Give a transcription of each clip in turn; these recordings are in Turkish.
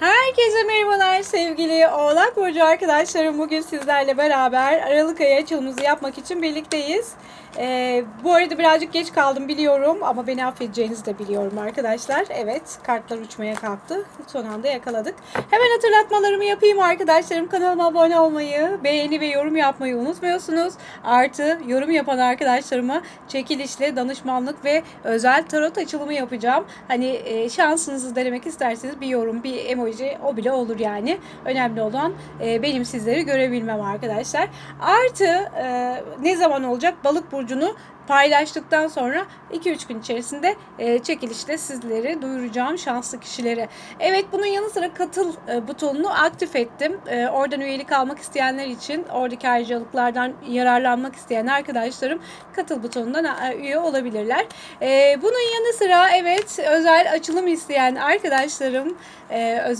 Herkese merhabalar sevgili Oğlak Burcu arkadaşlarım. Bugün sizlerle beraber Aralık ayı açılımımızı yapmak için birlikteyiz. Ee, bu arada birazcık geç kaldım biliyorum ama beni affedeceğinizi de biliyorum arkadaşlar. Evet kartlar uçmaya kalktı. Son anda yakaladık. Hemen hatırlatmalarımı yapayım arkadaşlarım. Kanalıma abone olmayı, beğeni ve yorum yapmayı unutmuyorsunuz. Artı yorum yapan arkadaşlarıma çekilişle danışmanlık ve özel tarot açılımı yapacağım. Hani e, şansınızı denemek isterseniz bir yorum, bir emoji o bile olur yani. Önemli olan e, benim sizleri görebilmem arkadaşlar. Artı e, ne zaman olacak? Balık burcunu paylaştıktan sonra 2-3 gün içerisinde e, çekilişle sizleri duyuracağım şanslı kişileri. Evet bunun yanı sıra katıl e, butonunu aktif ettim. E, oradan üyelik almak isteyenler için oradaki ayrıcalıklardan yararlanmak isteyen arkadaşlarım katıl butonundan e, üye olabilirler. E, bunun yanı sıra evet özel açılım isteyen arkadaşlarım e, özel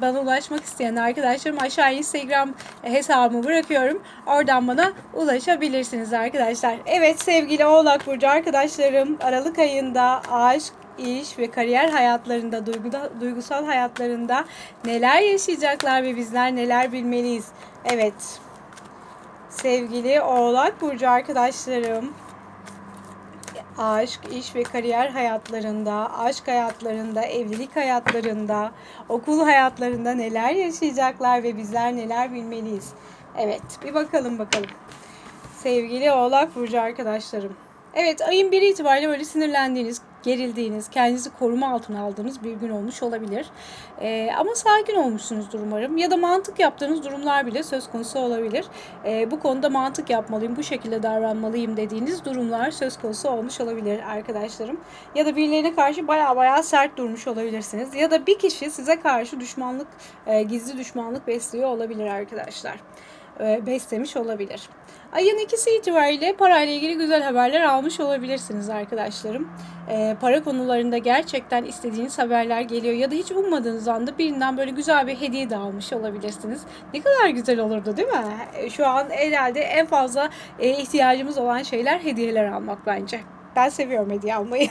bana ulaşmak isteyen arkadaşlarım aşağı Instagram hesabımı bırakıyorum. Oradan bana ulaşabilirsiniz arkadaşlar. Evet sevgili Oğlak Burcu arkadaşlarım Aralık ayında aşk, iş ve kariyer hayatlarında, duygusal hayatlarında neler yaşayacaklar ve bizler neler bilmeliyiz? Evet. Sevgili Oğlak Burcu arkadaşlarım aşk, iş ve kariyer hayatlarında, aşk hayatlarında, evlilik hayatlarında, okul hayatlarında neler yaşayacaklar ve bizler neler bilmeliyiz? Evet, bir bakalım bakalım. Sevgili Oğlak Burcu arkadaşlarım. Evet, ayın biri itibariyle böyle sinirlendiğiniz, gerildiğiniz, kendinizi koruma altına aldığınız bir gün olmuş olabilir. Ee, ama sakin olmuşsunuzdur umarım. Ya da mantık yaptığınız durumlar bile söz konusu olabilir. Ee, bu konuda mantık yapmalıyım, bu şekilde davranmalıyım dediğiniz durumlar söz konusu olmuş olabilir arkadaşlarım. Ya da birilerine karşı baya baya sert durmuş olabilirsiniz. Ya da bir kişi size karşı düşmanlık, e, gizli düşmanlık besliyor olabilir arkadaşlar. E, beslemiş olabilir. Ayın ikisi itibariyle parayla ilgili güzel haberler almış olabilirsiniz arkadaşlarım. E, para konularında gerçekten istediğiniz haberler geliyor ya da hiç ummadığınız anda birinden böyle güzel bir hediye de almış olabilirsiniz. Ne kadar güzel olurdu değil mi? E, şu an herhalde en fazla ihtiyacımız olan şeyler hediyeler almak bence. Ben seviyorum hediye almayı.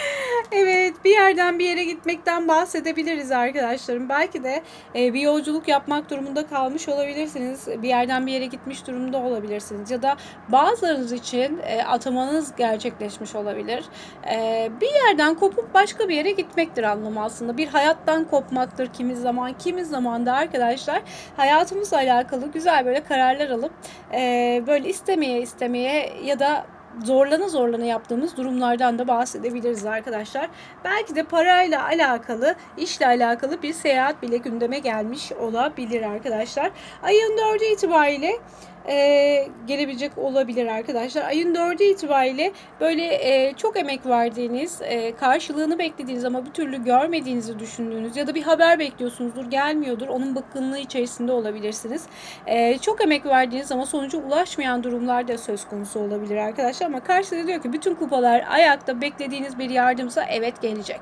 evet bir yerden bir yere gitmekten bahsedebiliriz arkadaşlarım. Belki de e, bir yolculuk yapmak durumunda kalmış olabilirsiniz. Bir yerden bir yere gitmiş durumda olabilirsiniz. Ya da bazılarınız için e, atamanız gerçekleşmiş olabilir. E, bir yerden kopup başka bir yere gitmektir anlamı aslında. Bir hayattan kopmaktır kimi zaman. Kimi zaman da arkadaşlar hayatımızla alakalı güzel böyle kararlar alıp e, böyle istemeye istemeye ya da zorlana zorlana yaptığımız durumlardan da bahsedebiliriz arkadaşlar. Belki de parayla alakalı, işle alakalı bir seyahat bile gündeme gelmiş olabilir arkadaşlar. Ayın 4'ü itibariyle e, gelebilecek olabilir arkadaşlar. Ayın 4'ü itibariyle böyle e, çok emek verdiğiniz, e, karşılığını beklediğiniz ama bir türlü görmediğinizi düşündüğünüz ya da bir haber bekliyorsunuzdur, gelmiyordur. Onun bıkkınlığı içerisinde olabilirsiniz. E, çok emek verdiğiniz ama sonuca ulaşmayan durumlar da söz konusu olabilir arkadaşlar. Ama karşıda diyor ki bütün kupalar ayakta beklediğiniz bir yardımsa evet gelecek.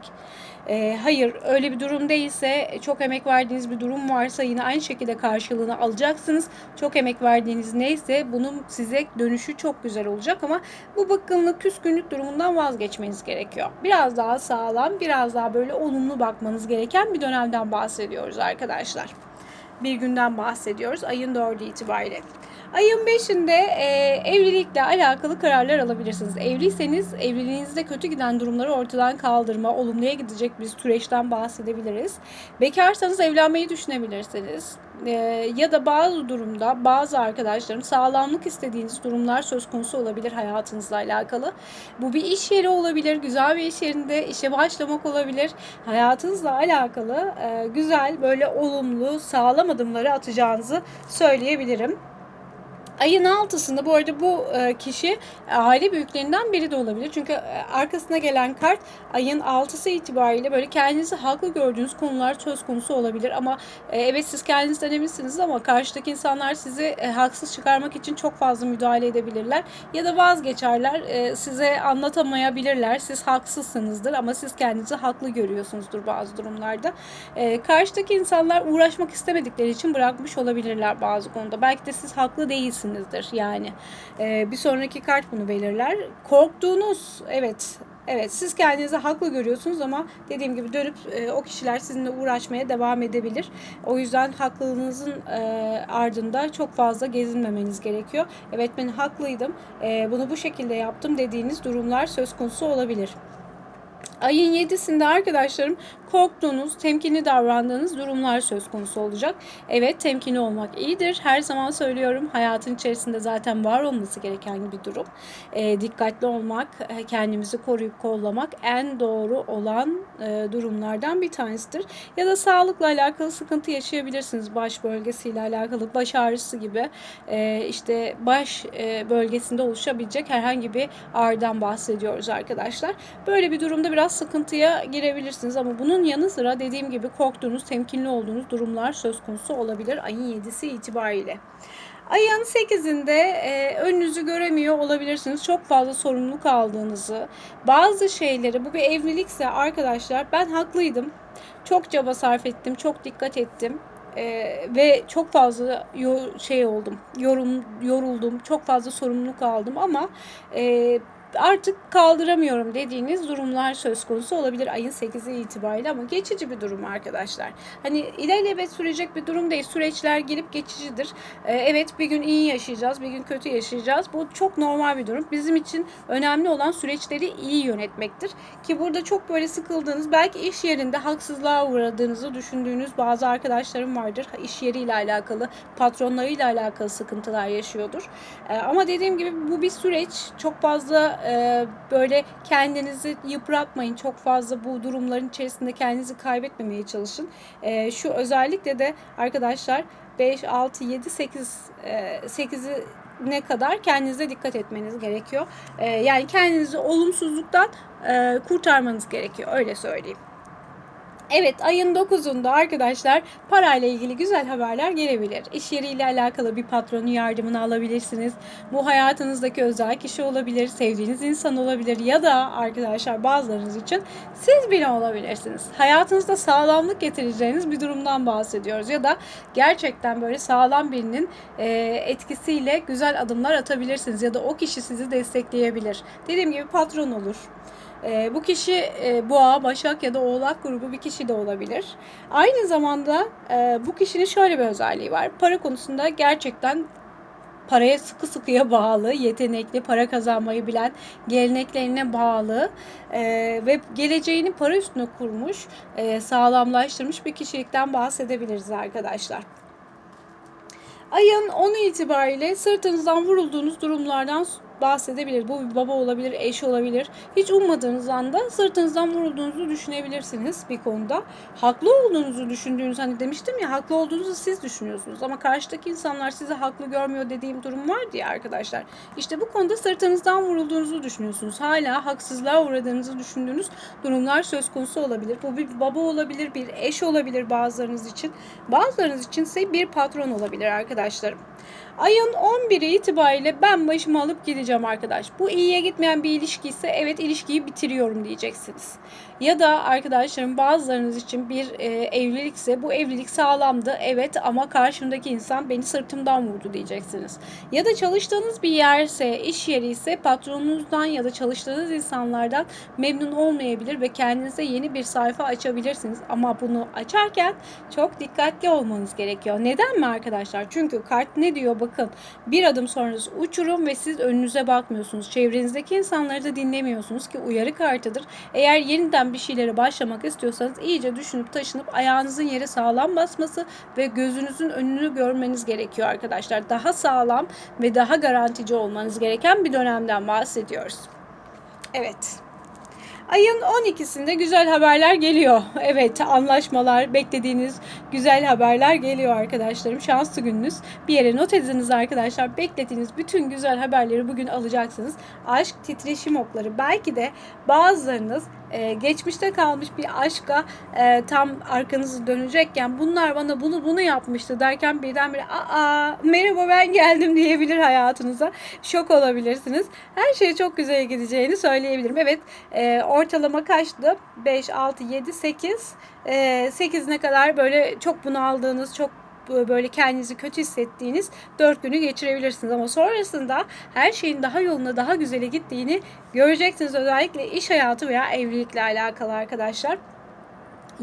E, hayır öyle bir durum değilse çok emek verdiğiniz bir durum varsa yine aynı şekilde karşılığını alacaksınız. Çok emek verdiğiniz neyse bunun size dönüşü çok güzel olacak ama bu bıkkınlık küskünlük durumundan vazgeçmeniz gerekiyor. Biraz daha sağlam biraz daha böyle olumlu bakmanız gereken bir dönemden bahsediyoruz arkadaşlar. Bir günden bahsediyoruz ayın 4'ü itibariyle. Ayın 5'inde e, evlilikle alakalı kararlar alabilirsiniz. Evliyseniz evliliğinizde kötü giden durumları ortadan kaldırma, olumluya gidecek bir süreçten bahsedebiliriz. Bekarsanız evlenmeyi düşünebilirsiniz. E, ya da bazı durumda bazı arkadaşlarım sağlamlık istediğiniz durumlar söz konusu olabilir hayatınızla alakalı. Bu bir iş yeri olabilir, güzel bir iş yerinde işe başlamak olabilir. Hayatınızla alakalı e, güzel böyle olumlu, sağlam adımları atacağınızı söyleyebilirim. Ayın altısında bu arada bu e, kişi aile büyüklerinden biri de olabilir. Çünkü e, arkasına gelen kart ayın altısı itibariyle böyle kendinizi haklı gördüğünüz konular söz konusu olabilir. Ama e, evet siz kendinizden eminsiniz ama karşıdaki insanlar sizi haksız çıkarmak için çok fazla müdahale edebilirler. Ya da vazgeçerler size anlatamayabilirler. Siz haksızsınızdır ama siz kendinizi haklı görüyorsunuzdur bazı durumlarda. Karşıdaki insanlar uğraşmak istemedikleri için bırakmış olabilirler bazı konuda. Belki de siz haklı değilsinizdir yani. bir sonraki kart bunu belirler. Korktuğunuz evet Evet siz kendinizi haklı görüyorsunuz ama dediğim gibi dönüp e, o kişiler sizinle uğraşmaya devam edebilir. O yüzden haklılığınızın e, ardında çok fazla gezinmemeniz gerekiyor. Evet ben haklıydım. E, bunu bu şekilde yaptım dediğiniz durumlar söz konusu olabilir. Ayın 7'sinde arkadaşlarım korktuğunuz, temkinli davrandığınız durumlar söz konusu olacak. Evet temkinli olmak iyidir. Her zaman söylüyorum hayatın içerisinde zaten var olması gereken bir durum. E, dikkatli olmak, kendimizi koruyup kollamak en doğru olan e, durumlardan bir tanesidir. Ya da sağlıkla alakalı sıkıntı yaşayabilirsiniz. Baş bölgesiyle alakalı baş ağrısı gibi e, işte baş e, bölgesinde oluşabilecek herhangi bir ağrıdan bahsediyoruz arkadaşlar. Böyle bir durumda biraz sıkıntıya girebilirsiniz ama bunun yanı sıra dediğim gibi korktuğunuz, temkinli olduğunuz durumlar söz konusu olabilir ayın 7'si itibariyle. Ayın 8'inde e, önünüzü göremiyor olabilirsiniz. Çok fazla sorumluluk aldığınızı, bazı şeyleri, bu bir evlilikse arkadaşlar ben haklıydım. Çok çaba sarf ettim, çok dikkat ettim. Ee, ve çok fazla yo- şey oldum, yorum yoruldum, çok fazla sorumluluk aldım ama e, artık kaldıramıyorum dediğiniz durumlar söz konusu olabilir ayın 8'i itibariyle ama geçici bir durum arkadaşlar. Hani ilelebet sürecek bir durum değil. Süreçler gelip geçicidir. Ee, evet bir gün iyi yaşayacağız, bir gün kötü yaşayacağız. Bu çok normal bir durum. Bizim için önemli olan süreçleri iyi yönetmektir. Ki burada çok böyle sıkıldığınız, belki iş yerinde haksızlığa uğradığınızı düşündüğünüz bazı arkadaşlarım vardır. İş yeriyle alakalı, patronlarıyla alakalı sıkıntılar yaşıyordur. Ee, ama dediğim gibi bu bir süreç. Çok fazla e, böyle kendinizi yıpratmayın. Çok fazla bu durumların içerisinde kendinizi kaybetmemeye çalışın. E, şu özellikle de arkadaşlar 5, 6, 7, 8, e, 8'i ne kadar kendinize dikkat etmeniz gerekiyor. E, yani kendinizi olumsuzluktan e, kurtarmanız gerekiyor. Öyle söyleyeyim. Evet ayın 9'unda arkadaşlar parayla ilgili güzel haberler gelebilir. İş yeriyle alakalı bir patronun yardımını alabilirsiniz. Bu hayatınızdaki özel kişi olabilir, sevdiğiniz insan olabilir ya da arkadaşlar bazılarınız için siz bile olabilirsiniz. Hayatınızda sağlamlık getireceğiniz bir durumdan bahsediyoruz ya da gerçekten böyle sağlam birinin e, etkisiyle güzel adımlar atabilirsiniz ya da o kişi sizi destekleyebilir. Dediğim gibi patron olur e, bu kişi e, boğa, başak ya da oğlak grubu bir kişi de olabilir. Aynı zamanda e, bu kişinin şöyle bir özelliği var. Para konusunda gerçekten paraya sıkı sıkıya bağlı, yetenekli, para kazanmayı bilen, geleneklerine bağlı e, ve geleceğini para üstüne kurmuş, e, sağlamlaştırmış bir kişilikten bahsedebiliriz arkadaşlar. Ayın 10 itibariyle sırtınızdan vurulduğunuz durumlardan bahsedebilir. Bu bir baba olabilir, eş olabilir. Hiç ummadığınız anda sırtınızdan vurulduğunuzu düşünebilirsiniz bir konuda. Haklı olduğunuzu düşündüğünüz hani demiştim ya haklı olduğunuzu siz düşünüyorsunuz ama karşıdaki insanlar sizi haklı görmüyor dediğim durum var diye arkadaşlar. İşte bu konuda sırtınızdan vurulduğunuzu düşünüyorsunuz. Hala haksızlığa uğradığınızı düşündüğünüz durumlar söz konusu olabilir. Bu bir baba olabilir, bir eş olabilir bazılarınız için. Bazılarınız için ise bir patron olabilir arkadaşlarım. Ayın 11'i itibariyle ben başımı alıp gideceğim arkadaş. Bu iyiye gitmeyen bir ilişki ise evet ilişkiyi bitiriyorum diyeceksiniz. Ya da arkadaşlarım bazılarınız için bir e, evlilikse bu evlilik sağlamdı evet ama karşımdaki insan beni sırtımdan vurdu diyeceksiniz. Ya da çalıştığınız bir yerse iş yeri ise patronunuzdan ya da çalıştığınız insanlardan memnun olmayabilir ve kendinize yeni bir sayfa açabilirsiniz. Ama bunu açarken çok dikkatli olmanız gerekiyor. Neden mi arkadaşlar? Çünkü kart ne diyor bakın bir adım sonrası uçurum ve siz önünüze bakmıyorsunuz. Çevrenizdeki insanları da dinlemiyorsunuz ki uyarı kartıdır. Eğer yeniden bir şeylere başlamak istiyorsanız iyice düşünüp taşınıp ayağınızın yere sağlam basması ve gözünüzün önünü görmeniz gerekiyor arkadaşlar. Daha sağlam ve daha garantici olmanız gereken bir dönemden bahsediyoruz. Evet. Ayın 12'sinde güzel haberler geliyor. Evet anlaşmalar, beklediğiniz güzel haberler geliyor arkadaşlarım. Şanslı gününüz. Bir yere not ediniz arkadaşlar. Beklediğiniz bütün güzel haberleri bugün alacaksınız. Aşk titreşim okları. Belki de bazılarınız e, geçmişte kalmış bir aşka e, tam arkanızı dönecekken bunlar bana bunu bunu yapmıştı derken birdenbire aa merhaba ben geldim diyebilir hayatınıza. Şok olabilirsiniz. Her şey çok güzel gideceğini söyleyebilirim. Evet e, ortalama kaçtı? 5, 6, 7, 8. E, 8'ine kadar böyle çok bunaldığınız, çok böyle kendinizi kötü hissettiğiniz 4 günü geçirebilirsiniz. Ama sonrasında her şeyin daha yoluna daha güzele gittiğini göreceksiniz. Özellikle iş hayatı veya evlilikle alakalı arkadaşlar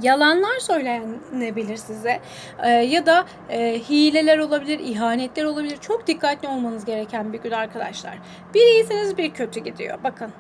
yalanlar söylenebilir size Ee, ya da e, hileler olabilir, ihanetler olabilir. Çok dikkatli olmanız gereken bir gün arkadaşlar. Bir iyisiniz bir kötü gidiyor. Bakın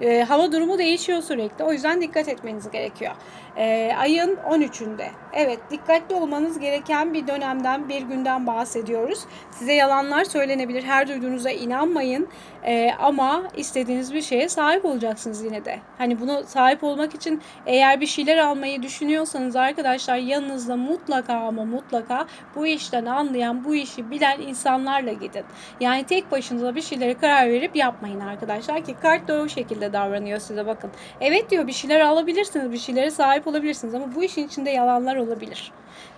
e, hava durumu değişiyor sürekli. O yüzden dikkat etmeniz gerekiyor. E, ayın 13'ünde. Evet dikkatli olmanız gereken bir dönemden bir günden bahsediyoruz. Size yalanlar söylenebilir. Her duyduğunuza inanmayın. E, ama istediğiniz bir şeye sahip olacaksınız yine de. Hani bunu sahip olmak için eğer bir şeyler almayı düşünüyorsanız arkadaşlar yanınızda mutlaka ama mutlaka bu işten anlayan, bu işi bilen insanlarla gidin. Yani tek başınıza bir şeylere karar verip yapmayın arkadaşlar ki kart da o şekilde davranıyor size bakın. Evet diyor bir şeyler alabilirsiniz, bir şeylere sahip olabilirsiniz ama bu işin içinde yalanlar olabilir.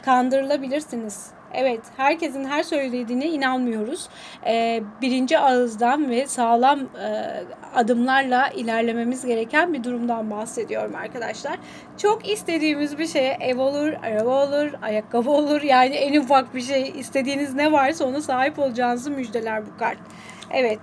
Kandırılabilirsiniz. Evet, herkesin her söylediğine inanmıyoruz. Ee, birinci ağızdan ve sağlam e, adımlarla ilerlememiz gereken bir durumdan bahsediyorum arkadaşlar. Çok istediğimiz bir şeye ev olur, araba olur, ayakkabı olur. Yani en ufak bir şey istediğiniz ne varsa ona sahip olacağınızı müjdeler bu kart. Evet,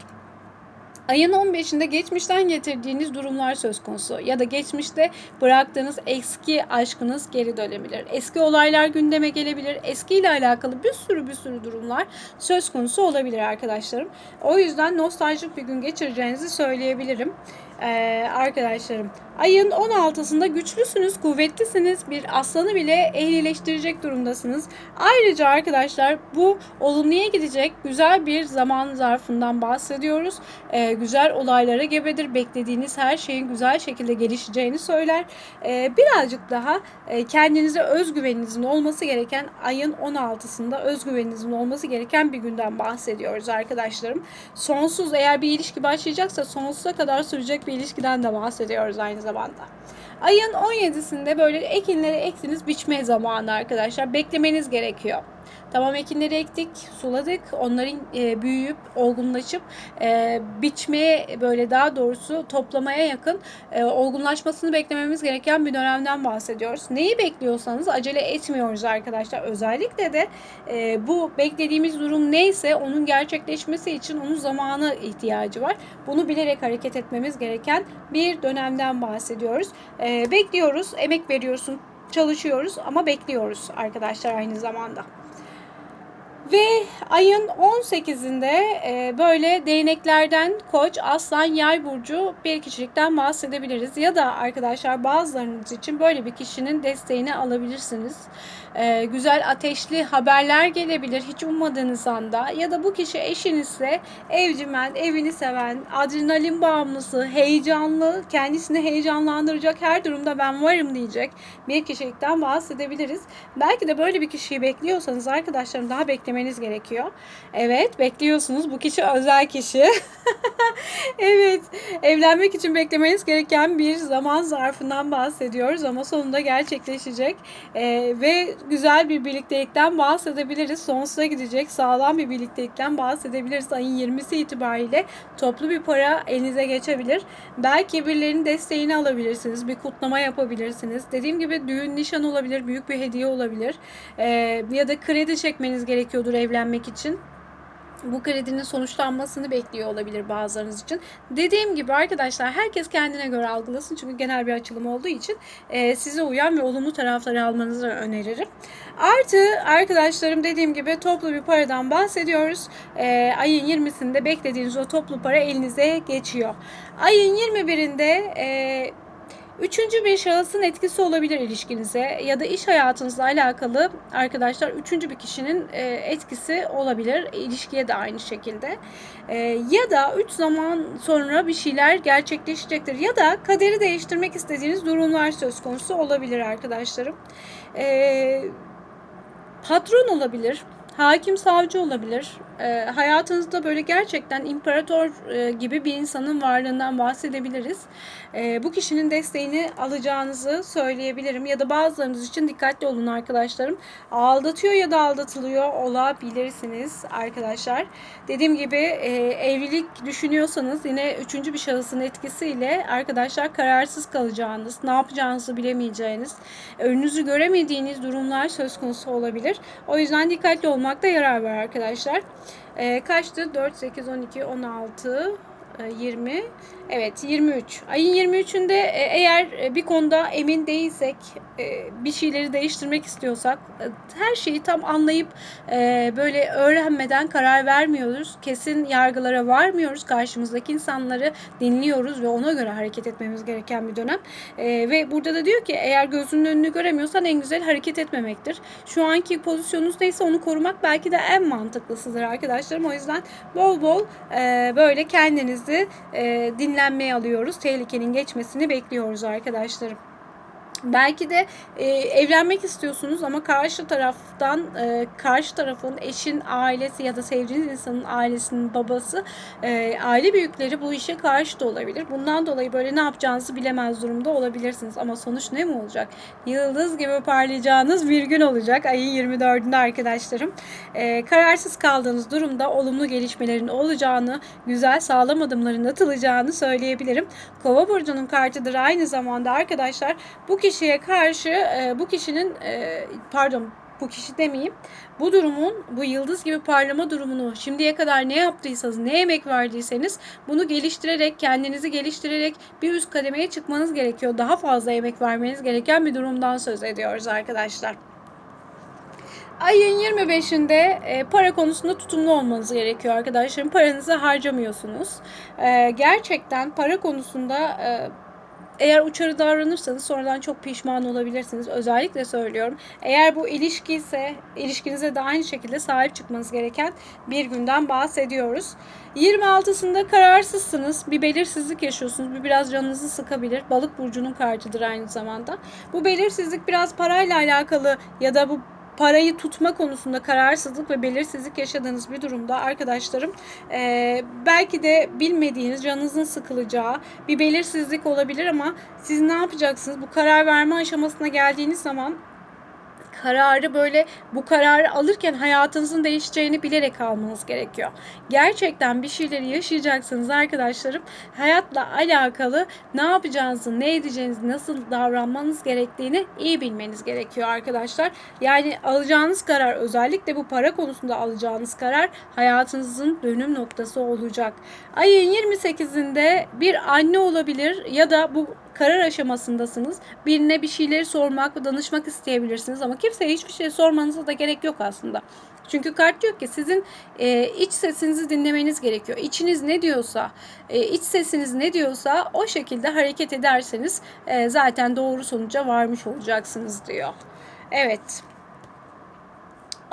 Ayın 15'inde geçmişten getirdiğiniz durumlar söz konusu ya da geçmişte bıraktığınız eski aşkınız geri dönebilir. Eski olaylar gündeme gelebilir. Eskiyle alakalı bir sürü bir sürü durumlar söz konusu olabilir arkadaşlarım. O yüzden nostaljik bir gün geçireceğinizi söyleyebilirim. Ee, arkadaşlarım. Ayın 16'sında güçlüsünüz, kuvvetlisiniz. Bir aslanı bile ehlileştirecek durumdasınız. Ayrıca arkadaşlar bu olumluya gidecek güzel bir zaman zarfından bahsediyoruz. Ee, güzel olaylara gebedir. Beklediğiniz her şeyin güzel şekilde gelişeceğini söyler. Ee, birazcık daha e, kendinize özgüveninizin olması gereken ayın 16'sında özgüveninizin olması gereken bir günden bahsediyoruz arkadaşlarım. Sonsuz eğer bir ilişki başlayacaksa sonsuza kadar sürecek bir ilişkiden de bahsediyoruz aynı zamanda. Ayın 17'sinde böyle ekinleri ektiniz biçme zamanı arkadaşlar. Beklemeniz gerekiyor. Tamam ekinleri ektik, suladık. Onların e, büyüyüp olgunlaşıp e, biçmeye böyle daha doğrusu toplamaya yakın e, olgunlaşmasını beklememiz gereken bir dönemden bahsediyoruz. Neyi bekliyorsanız acele etmiyoruz arkadaşlar. Özellikle de e, bu beklediğimiz durum neyse onun gerçekleşmesi için onun zamanı ihtiyacı var. Bunu bilerek hareket etmemiz gereken bir dönemden bahsediyoruz. E, bekliyoruz, emek veriyorsun, çalışıyoruz ama bekliyoruz arkadaşlar aynı zamanda. Ve ayın 18'inde e, böyle değneklerden koç, aslan, yay burcu bir kişilikten bahsedebiliriz. Ya da arkadaşlar bazılarınız için böyle bir kişinin desteğini alabilirsiniz. E, güzel ateşli haberler gelebilir hiç ummadığınız anda. Ya da bu kişi eşinizse evcimen, evini seven, adrenalin bağımlısı, heyecanlı, kendisini heyecanlandıracak her durumda ben varım diyecek bir kişilikten bahsedebiliriz. Belki de böyle bir kişiyi bekliyorsanız arkadaşlarım daha beklemeniz gerekiyor. Evet bekliyorsunuz. Bu kişi özel kişi. evet evlenmek için beklemeniz gereken bir zaman zarfından bahsediyoruz ama sonunda gerçekleşecek. Ee, ve güzel bir birliktelikten bahsedebiliriz. Sonsuza gidecek sağlam bir birliktelikten bahsedebiliriz. Ayın 20'si itibariyle toplu bir para elinize geçebilir. Belki birilerinin desteğini alabilirsiniz. Bir kutlama yapabilirsiniz. Dediğim gibi düğün, nişan olabilir. Büyük bir hediye olabilir. Ee, ya da kredi çekmeniz gerekiyordur evlenmek için bu kredinin sonuçlanmasını bekliyor olabilir bazılarınız için. Dediğim gibi arkadaşlar herkes kendine göre algılasın çünkü genel bir açılım olduğu için e, size uyan ve olumlu tarafları almanızı öneririm. Artı arkadaşlarım dediğim gibi toplu bir paradan bahsediyoruz. E, ayın 20'sinde beklediğiniz o toplu para elinize geçiyor. Ayın 21'inde e, Üçüncü bir şahısın etkisi olabilir ilişkinize ya da iş hayatınızla alakalı arkadaşlar üçüncü bir kişinin e, etkisi olabilir. İlişkiye de aynı şekilde. E, ya da üç zaman sonra bir şeyler gerçekleşecektir ya da kaderi değiştirmek istediğiniz durumlar söz konusu olabilir arkadaşlarım. E, patron olabilir, hakim savcı olabilir, e, hayatınızda böyle gerçekten imparator e, gibi bir insanın varlığından bahsedebiliriz. E, bu kişinin desteğini alacağınızı söyleyebilirim ya da bazılarınız için dikkatli olun arkadaşlarım. Aldatıyor ya da aldatılıyor olabilirsiniz arkadaşlar. Dediğim gibi e, evlilik düşünüyorsanız yine üçüncü bir şahısın etkisiyle arkadaşlar kararsız kalacağınız, ne yapacağınızı bilemeyeceğiniz, önünüzü göremediğiniz durumlar söz konusu olabilir. O yüzden dikkatli olmakta yarar var arkadaşlar. E, kaçtı? 4, 8, 12, 16, 20. Evet 23. Ayın 23'ünde e, eğer e, bir konuda emin değilsek, e, bir şeyleri değiştirmek istiyorsak her şeyi tam anlayıp böyle öğrenmeden karar vermiyoruz. Kesin yargılara varmıyoruz. Karşımızdaki insanları dinliyoruz ve ona göre hareket etmemiz gereken bir dönem. Ve burada da diyor ki eğer gözünün önünü göremiyorsan en güzel hareket etmemektir. Şu anki pozisyonunuz neyse onu korumak belki de en mantıklısıdır arkadaşlarım. O yüzden bol bol böyle kendinizi dinleyin dinlenmeye alıyoruz. Tehlikenin geçmesini bekliyoruz arkadaşlarım. Belki de e, evlenmek istiyorsunuz ama karşı taraftan e, karşı tarafın eşin ailesi ya da sevdiğiniz insanın ailesinin babası e, aile büyükleri bu işe karşı da olabilir. Bundan dolayı böyle ne yapacağınızı bilemez durumda olabilirsiniz. Ama sonuç ne mi olacak? Yıldız gibi parlayacağınız bir gün olacak ayın 24'ünde arkadaşlarım. E, kararsız kaldığınız durumda olumlu gelişmelerin olacağını, güzel sağlam adımların atılacağını söyleyebilirim. Kova burcunun kartıdır aynı zamanda arkadaşlar. Bu kişi kişiye karşı e, bu kişinin e, pardon bu kişi demeyeyim. Bu durumun, bu yıldız gibi parlama durumunu şimdiye kadar ne yaptıysanız, ne emek verdiyseniz bunu geliştirerek, kendinizi geliştirerek bir üst kademeye çıkmanız gerekiyor. Daha fazla emek vermeniz gereken bir durumdan söz ediyoruz arkadaşlar. Ayın 25'inde e, para konusunda tutumlu olmanız gerekiyor arkadaşlarım. Paranızı harcamıyorsunuz. E, gerçekten para konusunda e, eğer uçarı davranırsanız sonradan çok pişman olabilirsiniz. Özellikle söylüyorum. Eğer bu ilişki ise ilişkinize de aynı şekilde sahip çıkmanız gereken bir günden bahsediyoruz. 26'sında kararsızsınız. Bir belirsizlik yaşıyorsunuz. Bir biraz canınızı sıkabilir. Balık burcunun kartıdır aynı zamanda. Bu belirsizlik biraz parayla alakalı ya da bu parayı tutma konusunda kararsızlık ve belirsizlik yaşadığınız bir durumda arkadaşlarım e, belki de bilmediğiniz canınızın sıkılacağı bir belirsizlik olabilir ama siz ne yapacaksınız? Bu karar verme aşamasına geldiğiniz zaman kararı böyle bu kararı alırken hayatınızın değişeceğini bilerek almanız gerekiyor. Gerçekten bir şeyleri yaşayacaksınız arkadaşlarım. Hayatla alakalı ne yapacağınızı, ne edeceğinizi, nasıl davranmanız gerektiğini iyi bilmeniz gerekiyor arkadaşlar. Yani alacağınız karar özellikle bu para konusunda alacağınız karar hayatınızın dönüm noktası olacak. Ayın 28'inde bir anne olabilir ya da bu karar aşamasındasınız. Birine bir şeyleri sormak danışmak isteyebilirsiniz ama kimseye hiçbir şey sormanıza da gerek yok aslında. Çünkü kart diyor ki sizin e, iç sesinizi dinlemeniz gerekiyor. İçiniz ne diyorsa, e, iç sesiniz ne diyorsa o şekilde hareket ederseniz e, zaten doğru sonuca varmış olacaksınız diyor. Evet.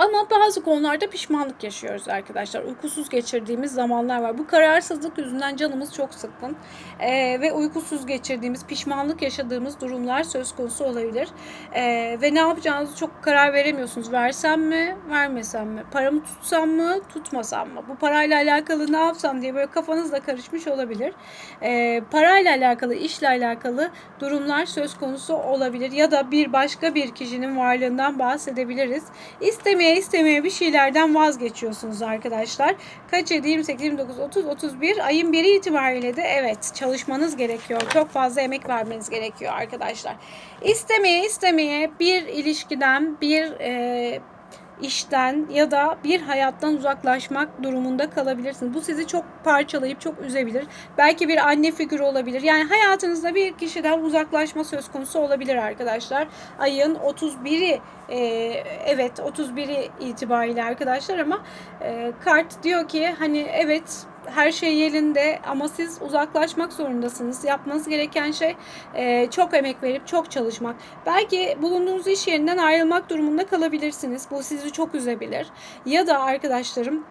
Ama bazı konularda pişmanlık yaşıyoruz arkadaşlar. Uykusuz geçirdiğimiz zamanlar var. Bu kararsızlık yüzünden canımız çok sıkkın. Ee, ve uykusuz geçirdiğimiz, pişmanlık yaşadığımız durumlar söz konusu olabilir. Ee, ve ne yapacağınızı çok karar veremiyorsunuz. Versem mi, vermesem mi? Paramı tutsam mı, tutmasam mı? Bu parayla alakalı ne yapsam diye böyle kafanızla karışmış olabilir. Ee, parayla alakalı, işle alakalı durumlar söz konusu olabilir. Ya da bir başka bir kişinin varlığından bahsedebiliriz. İstemeye istemeye istemeye bir şeylerden vazgeçiyorsunuz arkadaşlar. Kaç 7, 28, 29, 30, 31 ayın biri itibariyle de evet çalışmanız gerekiyor. Çok fazla emek vermeniz gerekiyor arkadaşlar. İstemeye istemeye bir ilişkiden bir e, işten ya da bir hayattan uzaklaşmak durumunda kalabilirsiniz. Bu sizi çok parçalayıp çok üzebilir. Belki bir anne figürü olabilir. Yani hayatınızda bir kişiden uzaklaşma söz konusu olabilir arkadaşlar. Ayın 31'i e, evet 31'i itibariyle arkadaşlar ama e, kart diyor ki hani evet her şey yerinde ama siz uzaklaşmak zorundasınız. Yapmanız gereken şey e, çok emek verip çok çalışmak. Belki bulunduğunuz iş yerinden ayrılmak durumunda kalabilirsiniz. Bu sizi çok üzebilir. Ya da arkadaşlarım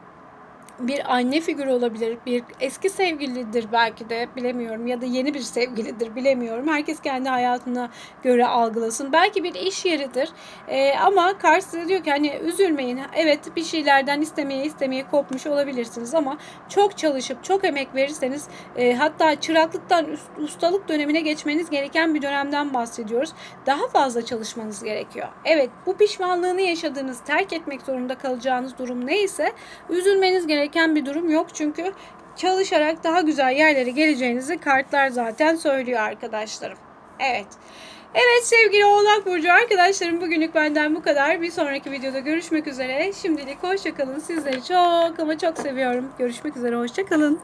bir anne figürü olabilir, bir eski sevgilidir belki de bilemiyorum ya da yeni bir sevgilidir bilemiyorum. Herkes kendi hayatına göre algılasın. Belki bir iş yeridir Ee, ama karşısında diyor ki hani üzülmeyin. Evet bir şeylerden istemeye istemeye kopmuş olabilirsiniz ama çok çalışıp çok emek verirseniz e, hatta çıraklıktan üst- ustalık dönemine geçmeniz gereken bir dönemden bahsediyoruz. Daha fazla çalışmanız gerekiyor. Evet bu pişmanlığını yaşadığınız, terk etmek zorunda kalacağınız durum neyse üzülmeniz gereken bir durum yok. Çünkü çalışarak daha güzel yerlere geleceğinizi kartlar zaten söylüyor arkadaşlarım. Evet. Evet sevgili Oğlak Burcu arkadaşlarım bugünlük benden bu kadar. Bir sonraki videoda görüşmek üzere. Şimdilik hoşçakalın. Sizleri çok ama çok seviyorum. Görüşmek üzere hoşçakalın.